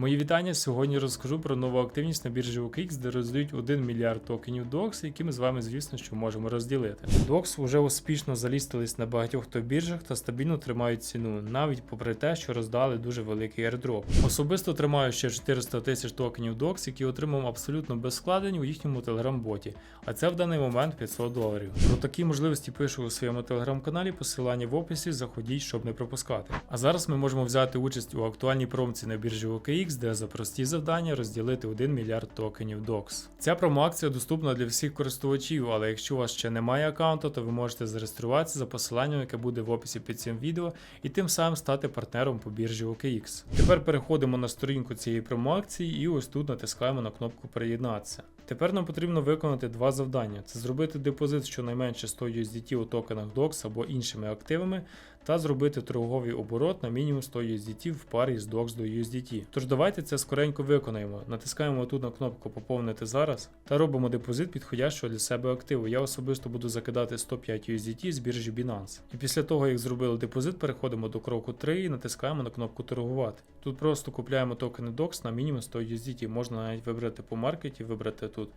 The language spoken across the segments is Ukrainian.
Мої вітання. Сьогодні розкажу про нову активність на біржі OKX, де роздають 1 мільярд токенів DOX, які ми з вами, звісно, що можемо розділити. DOX вже успішно залістились на багатьох топ-біржах та стабільно тримають ціну, навіть попри те, що роздали дуже великий airdrop. Особисто тримаю ще 400 тисяч токенів DOX, які отримав абсолютно без складень у їхньому телеграм-боті, а це в даний момент 500 доларів. Про такі можливості пишу у своєму телеграм-каналі, посилання в описі, заходіть, щоб не пропускати. А зараз ми можемо взяти участь у актуальній промці на біржі OKX, де за прості завдання розділити 1 мільярд токенів DOX. Ця промоакція доступна для всіх користувачів, але якщо у вас ще немає аккаунту, то ви можете зареєструватися за посиланням, яке буде в описі під цим відео, і тим самим стати партнером по біржі OKX. Тепер переходимо на сторінку цієї промоакції і ось тут натискаємо на кнопку Приєднатися. Тепер нам потрібно виконати два завдання: це зробити депозит щонайменше 100 USDT у токенах DOX або іншими активами, та зробити торговий оборот на мінімум 100 USDT в парі з DOX до USDT. Тож давайте це скоренько виконаємо. Натискаємо тут на кнопку Поповнити зараз та робимо депозит підходящого для себе активу. Я особисто буду закидати 105 USDT з біржі Binance. І після того, як зробили депозит, переходимо до кроку 3 і натискаємо на кнопку торгувати. Тут просто купляємо токени DOX на мінімум 100 USDT. Можна навіть вибрати по маркеті, вибрати тут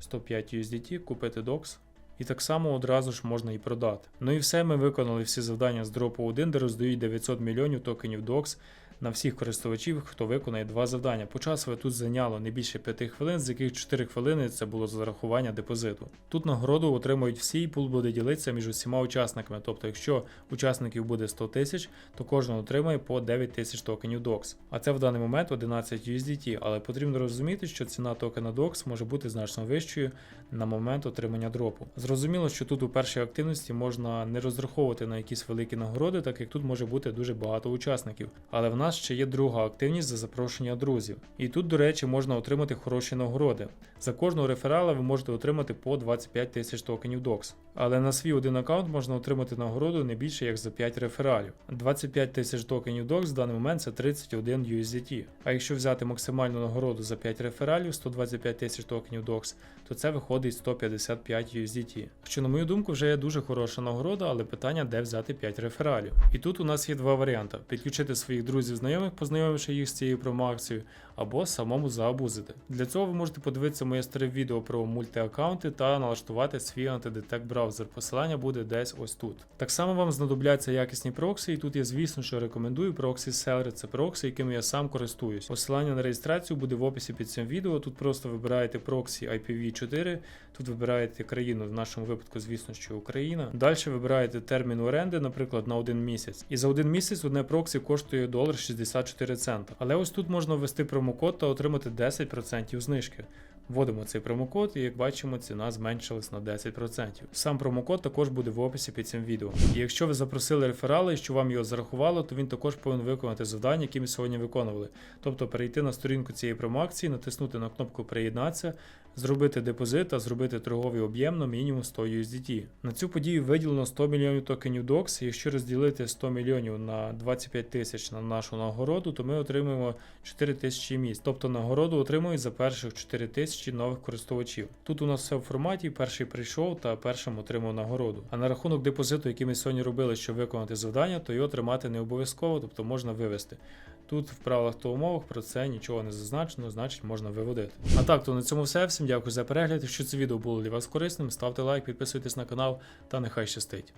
105 USDT, купити DOX. І так само одразу ж можна і продати. Ну і все, ми виконали всі завдання з дропу 1, де роздають 900 мільйонів токенів DOX на всіх користувачів, хто виконає два завдання. По часу тут зайняло не більше 5 хвилин, з яких 4 хвилини це було зарахування депозиту. Тут нагороду отримують всі, і пул буде ділитися між усіма учасниками. Тобто, якщо учасників буде 100 тисяч, то кожен отримає по 9 тисяч токенів DOX. А це в даний момент 11 USDT, але потрібно розуміти, що ціна токена DOX може бути значно вищою на момент отримання дропу. Зрозуміло, що тут у першій активності можна не розраховувати на якісь великі нагороди, так як тут може бути дуже багато учасників. Але в нас ще є друга активність за запрошення друзів. І тут, до речі, можна отримати хороші нагороди. За кожного реферала ви можете отримати по 25 тисяч токенів DOX. Але на свій один аккаунт можна отримати нагороду не більше як за 5 рефералів. 25 тисяч токенів DOX в даний момент це 31 USDT. А якщо взяти максимальну нагороду за 5 рефералів 125 тисяч токенів DOX, то це виходить 155 USDT. Що, на мою думку, вже є дуже хороша нагорода, але питання, де взяти 5 рефералів. І тут у нас є два варіанти: підключити своїх друзів знайомих, познайомивши їх з цією промоакцією, або самому заабузити. Для цього ви можете подивитися моє старе відео про мультиаккаунти та налаштувати свій антидетект браузер. Посилання буде десь ось тут. Так само вам знадобляться якісні проксі, і тут я, звісно, що рекомендую проксі Seller. Це проксі, якими я сам користуюсь. Посилання на реєстрацію буде в описі під цим відео. Тут просто вибираєте проксі IPv4, тут вибираєте країну, в нашому випадку, звісно, що Україна. Далі вибираєте термін оренди, наприклад, на один місяць. І за один місяць одне проксі коштує долар 64 цента. Але ось тут можна ввести промокод та отримати 10% знижки. Вводимо цей промокод, і як бачимо, ціна зменшилась на 10%. Сам промокод також буде в описі під цим відео. І якщо ви запросили реферали і що вам його зарахувало, то він також повинен виконати завдання, які ми сьогодні виконували. Тобто перейти на сторінку цієї промоакції, натиснути на кнопку Приєднатися, зробити депозит та зробити торговий об'єм на мінімум 100 USDT. На цю подію виділено 100 мільйонів токенів DOX. Якщо розділити 100 мільйонів на 25 тисяч на нашу нагороду, то ми отримуємо 4 тисячі місць. Тобто нагороду отримують за перших 4 тисячі нових користувачів. Тут у нас все в форматі: перший прийшов та першим отримав нагороду. А на рахунок депозиту, який ми сьогодні робили, щоб виконати завдання, то його тримати не обов'язково, тобто можна вивести. Тут в правилах та умовах про це нічого не зазначено, значить можна виводити. А так, то на цьому все. Всім дякую за перегляд. Якщо це відео було для вас корисним, ставте лайк, підписуйтесь на канал та нехай щастить.